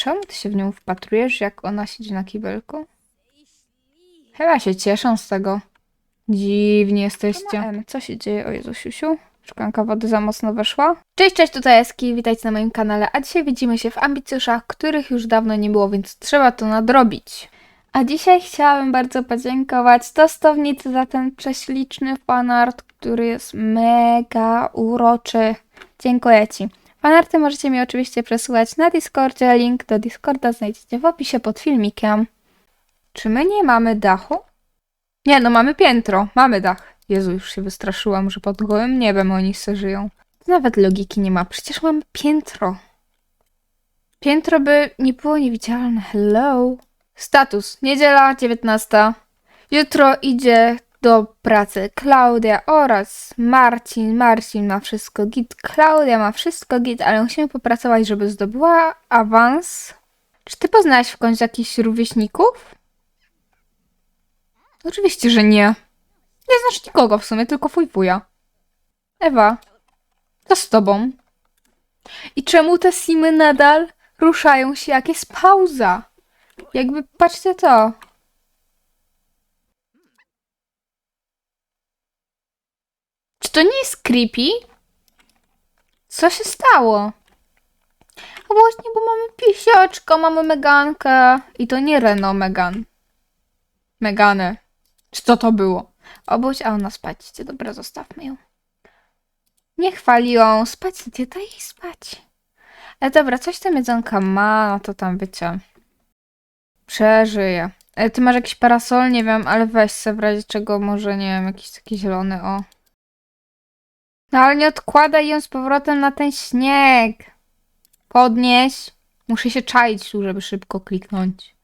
czemu ty się w nią wpatrujesz, jak ona siedzi na kibelku? Chyba się cieszą z tego. Dziwnie jesteście. Co się dzieje? O Jezu, siusiu. Szklanka wody za mocno weszła. Cześć, cześć, tutaj Eski, witajcie na moim kanale, a dzisiaj widzimy się w ambicjuszach, których już dawno nie było, więc trzeba to nadrobić. A dzisiaj chciałabym bardzo podziękować tostownicy za ten prześliczny fanart, który jest mega uroczy. Dziękuję Ci. Fanarty możecie mi oczywiście przesyłać na Discordzie, link do Discorda znajdziecie w opisie pod filmikiem. Czy my nie mamy dachu? Nie, no mamy piętro, mamy dach. Jezu, już się wystraszyłam, że pod gołym niebem oni se żyją. Nawet logiki nie ma, przecież mamy piętro. Piętro by nie było niewidzialne. Hello. Status. Niedziela 19. Jutro idzie do pracy Klaudia oraz Marcin. Marcin ma wszystko git. Klaudia ma wszystko git, ale musimy popracować, żeby zdobyła awans. Czy ty poznałeś w końcu jakichś rówieśników? Oczywiście, że nie. Nie znasz nikogo w sumie, tylko fujfuja. Ewa, co z tobą? I czemu te simy nadal ruszają się, jak jest pauza? Jakby, patrzcie to. Czy to nie jest creepy? Co się stało? A właśnie, bo mamy pisiaczka, mamy Megankę. I to nie Renault Megan. Megane. Czy co to było? Obudź, a ona spać. Dobra, zostawmy ją. Nie chwali ją. Spać sobie, daj jej spać. Ale dobra, coś tam jedzonka ma, no to tam wiecie. Przeżyje. Ty masz jakiś parasol? Nie wiem, ale weź se w razie czego może, nie wiem, jakiś taki zielony, o. No ale nie odkładaj ją z powrotem na ten śnieg. Podnieś. Muszę się czaić tu, żeby szybko kliknąć.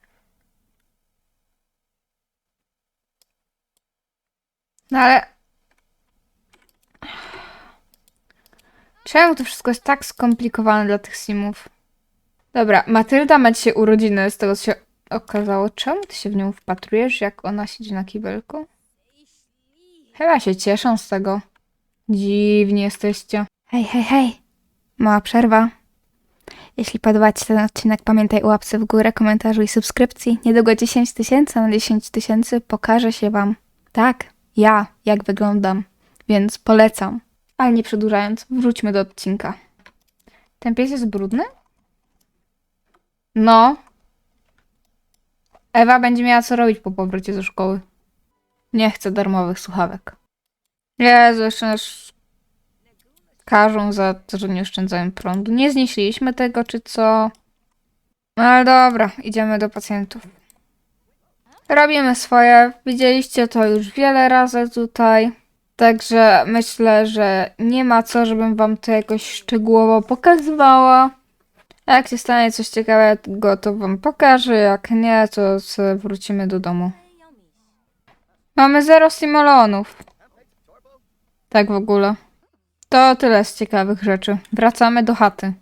No ale... Czemu to wszystko jest tak skomplikowane dla tych simów? Dobra, Matylda ma dzisiaj urodziny, z tego co się okazało. Czemu ty się w nią wpatrujesz, jak ona siedzi na kibelku? Chyba się cieszą z tego. Dziwnie jesteście. Hej, hej, hej. Mała przerwa. Jeśli podoba Ci ten odcinek, pamiętaj o łapce w górę, komentarzu i subskrypcji. Niedługo 10 tysięcy, na 10 tysięcy pokażę się Wam. Tak, ja, jak wyglądam. Więc polecam. Ale nie przedłużając, wróćmy do odcinka. Ten pies jest brudny? No. Ewa będzie miała co robić po powrocie ze szkoły. Nie chcę darmowych słuchawek. Jezu, jeszcze nas karzą za to, że nie oszczędzają prądu. Nie znieśliśmy tego, czy co? No ale dobra, idziemy do pacjentów. Robimy swoje. Widzieliście to już wiele razy tutaj. Także myślę, że nie ma co, żebym wam to jakoś szczegółowo pokazywała. Jak się stanie coś ciekawego, to wam pokażę. Jak nie, to wrócimy do domu. Mamy zero simolonów. Tak w ogóle. To tyle z ciekawych rzeczy. Wracamy do chaty.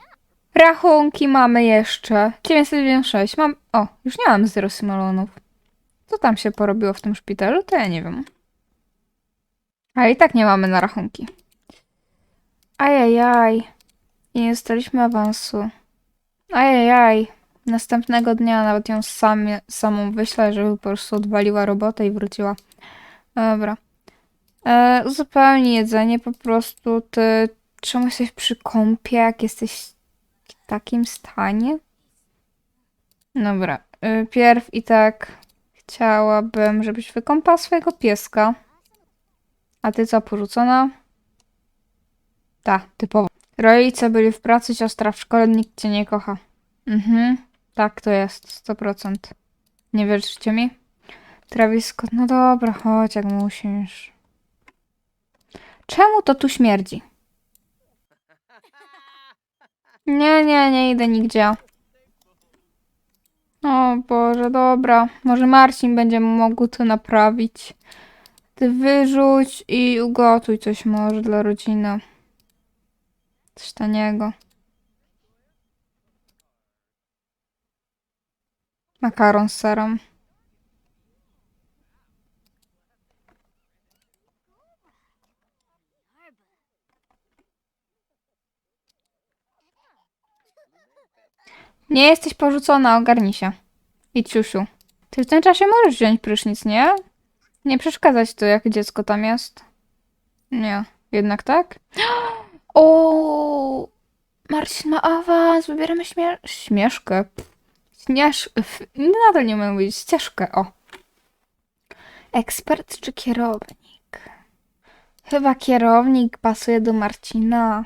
Rachunki mamy jeszcze. 996. Mam. O, już nie mam zero simolonów. Co tam się porobiło w tym szpitalu, to ja nie wiem. Ale i tak nie mamy na rachunki. Ajajaj. I nie dostaliśmy awansu. Ajajaj. Następnego dnia nawet ją samą wyślę, żeby po prostu odwaliła robotę i wróciła. Dobra. E, uzupełnij jedzenie po prostu. Ty czemu jesteś przy kąpie, jak jesteś w takim stanie? Dobra. Y, pierw i tak chciałabym, żebyś wykąpała swojego pieska. A ty co, porzucona? Ta, typowo. Rodzice byli w pracy, siostra w szkole, nikt cię nie kocha. Mhm, tak to jest, 100%. Nie wierzycie mi? Travis Scott, no dobra, chodź jak musisz. Czemu to tu śmierdzi? Nie, nie, nie idę nigdzie. O Boże, dobra. Może Marcin będzie mógł to naprawić. Ty wyrzuć i ugotuj coś może dla rodziny. Coś taniego. Makaron z serem. Nie jesteś porzucona, ogarnij się. Idź, siusiu. Ty w tym czasie możesz wziąć prysznic, nie? Nie przeszkadzać tu, jak dziecko tam jest. Nie, jednak tak? O, Marcin ma awans, wybieramy śmie śmieszkę. Śmiesz... Nadal nie umiem mówić. Ścieżkę, o. Ekspert czy kierownik? Chyba kierownik pasuje do Marcina.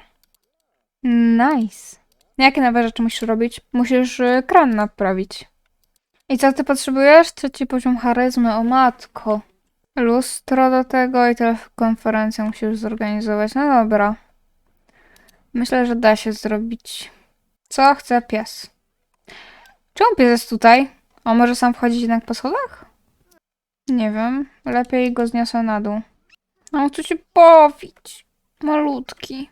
Nice. Jakie nowe rzeczy musisz robić? Musisz y, kran naprawić. I co ty potrzebujesz? Trzeci poziom charyzmy, o matko. Lustro do tego i telekonferencję musisz zorganizować. No dobra. Myślę, że da się zrobić. Co chce pies? Czemu pies jest tutaj? On może sam wchodzić jednak po schodach? Nie wiem. Lepiej go zniosę na dół. On chce się bawić. Malutki.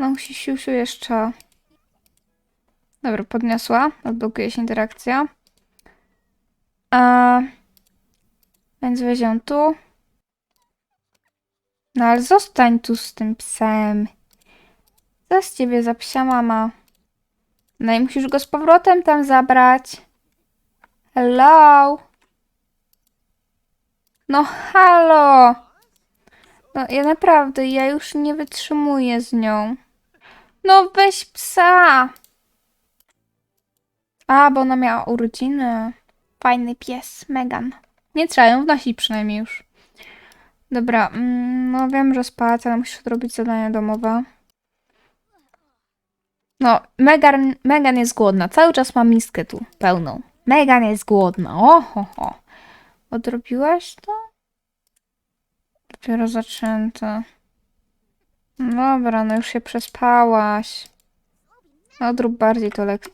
No musi siusiu jeszcze. Dobra, podniosła. Odblokuje się interakcja. A... Więc weź tu. No ale zostań tu z tym psem. Co z ciebie za psia mama? No i musisz go z powrotem tam zabrać. Hello? No halo! No ja naprawdę, ja już nie wytrzymuję z nią. No weź psa! A, bo ona miała urodziny. Fajny pies, Megan. Nie trzeba ją wnosić przynajmniej już. Dobra, mm, no wiem, że spać, ale musisz odrobić zadania domowe. No, Megan, Megan jest głodna. Cały czas mam miskę tu pełną. Megan jest głodna. Oho, ho. Odrobiłaś to? Dopiero zaczęte. Dobra, no już się przespałaś. Odrób bardziej to lek.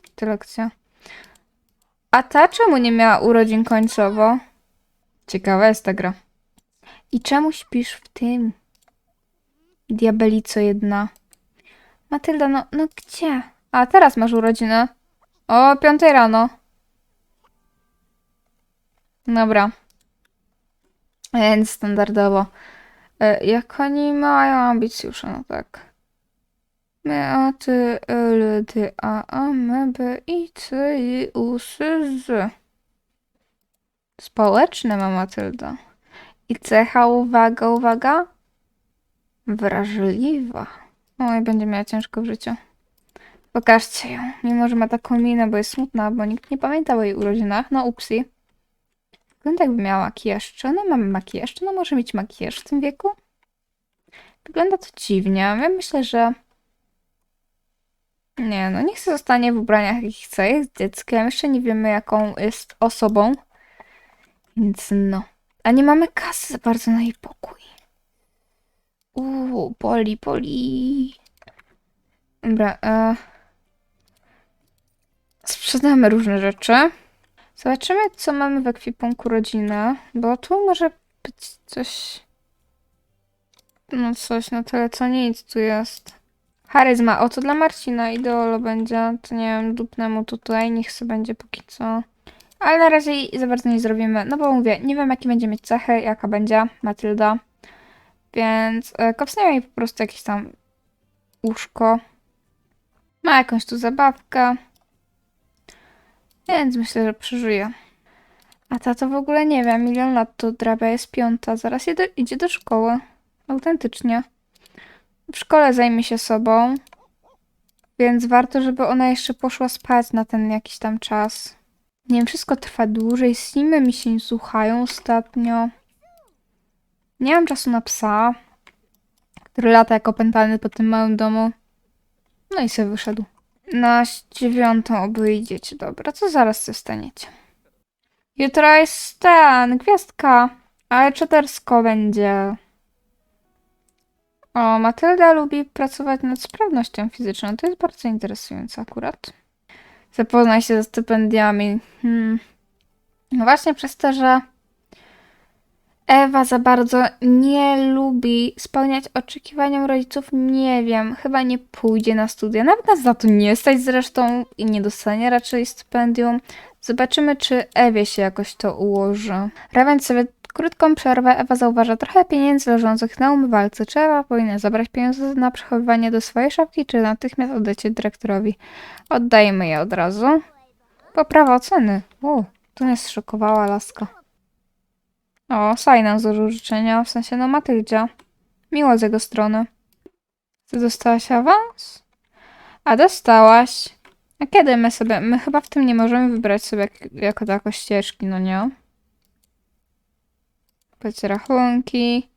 A ta czemu nie miała urodzin końcowo? Ciekawa jest ta gra. I czemu śpisz w tym? Diabelico jedna. Matylda, no, no gdzie? A teraz masz urodzinę. O piątej rano. Dobra. Więc standardowo. E, jak oni mają ambicjusze, no tak. My, a ty, L, ty, a, a, m, b, i, c, i, u, s, z. Społeczne ma Matylda. I cecha, uwaga, uwaga. Wrażliwa. Oj, będzie miała ciężko w życiu. Pokażcie ją. Mimo, że ma taką minę, bo jest smutna, bo nikt nie pamięta o jej urodzinach. No, upsi. Wygląda jakby miała makijaż. Czy ona ma makijaż? Czy ona może mieć makijaż w tym wieku? Wygląda to dziwnie. Ja myślę, że... Nie, no niech się zostanie w ubraniach, jakich chce. Jest dzieckiem. Jeszcze nie wiemy, jaką jest osobą. Więc no. A nie mamy kasy za bardzo na jej pokój. Uuu, boli, boli. Dobra, e... Sprzedamy różne rzeczy. Zobaczymy, co mamy w ekwipunku rodziny, bo tu może być coś... No coś, no tyle co nic tu jest. Charyzma, o to dla Marcina ideolo będzie, to nie wiem, dupnę mu tutaj, niech sobie będzie póki co. Ale na razie za bardzo nie zrobimy, no bo mówię, nie wiem jaki będzie mieć cechy, jaka będzie Matylda. Więc e, kopsniemy jej po prostu jakieś tam łóżko. Ma jakąś tu zabawkę. Więc myślę, że przeżyje. A ta to w ogóle nie wiem, milion lat to drabia jest piąta, zaraz idzie do szkoły. Autentycznie. W szkole zajmie się sobą. Więc warto, żeby ona jeszcze poszła spać na ten jakiś tam czas. Nie wiem, wszystko trwa dłużej. Simy mi się nie słuchają ostatnio. Nie mam czasu na psa, który lata jak opętany po tym małym domu. No i sobie wyszedł. Na dziewiątą oby idziecie. Dobra, co zaraz się staniecie? Jutro jest ten, gwiazdka. Ale czatersko będzie. O, Matylda lubi pracować nad sprawnością fizyczną. To jest bardzo interesujące akurat. Zapoznaj się ze stypendiami. Hmm. No właśnie przez to, że Ewa za bardzo nie lubi spełniać oczekiwaniom rodziców. Nie wiem, chyba nie pójdzie na studia. Nawet nas za to nie stać zresztą i nie dostanie raczej stypendium. Zobaczymy, czy Ewie się jakoś to ułoży. Raven sobie krótką przerwę Ewa zauważa trochę pieniędzy leżących na umywalce. Czy Ewa powinna zabrać pieniądze na przechowywanie do swojej szafki, czy natychmiast oddać je dyrektorowi? Oddajemy je od razu. Poprawa oceny. O, to mnie zszokowała laska. O, Saj nam złożył życzenia, w sensie no Matyldzia. Miło z jego strony. Ty dostałaś awans? A dostałaś. A kiedy my sobie... My chyba w tym nie możemy wybrać sobie jak, jako tako ścieżki, no nie? Płacić rachunki.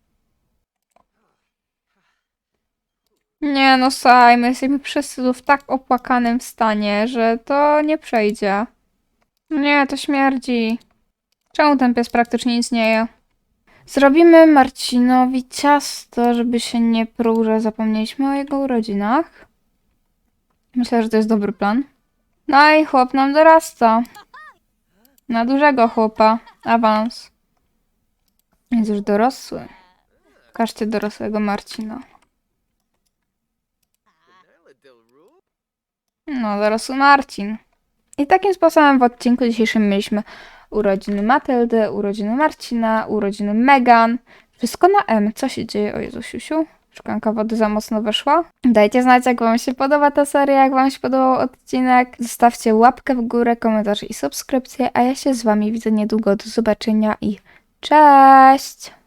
Nie no, Saj, my jesteśmy wszyscy w tak opłakanym stanie, że to nie przejdzie. Nie, to śmierdzi. Czemu ten pies praktycznie nic nie je? Zrobimy Marcinowi ciasto, żeby się nie pruł, że zapomnieliśmy o jego urodzinach. Myślę, że to jest dobry plan. No i chłop nam dorasta. Na dużego chłopa. Awans. Jest już dorosły. Pokażcie dorosłego Marcina. No, dorosły Marcin. I takim sposobem w odcinku dzisiejszym mieliśmy urodziny Matyldy, urodziny Marcina, urodziny Megan. Wszystko na M. Co się dzieje? O Jezu, siusiu. Szklanka wody za mocno weszła. Dajcie znać, jak wam się podoba ta seria, jak wam się podobał odcinek. Zostawcie łapkę w górę, komentarz i subskrypcję, a ja się z wami widzę niedługo. Do zobaczenia i cześć!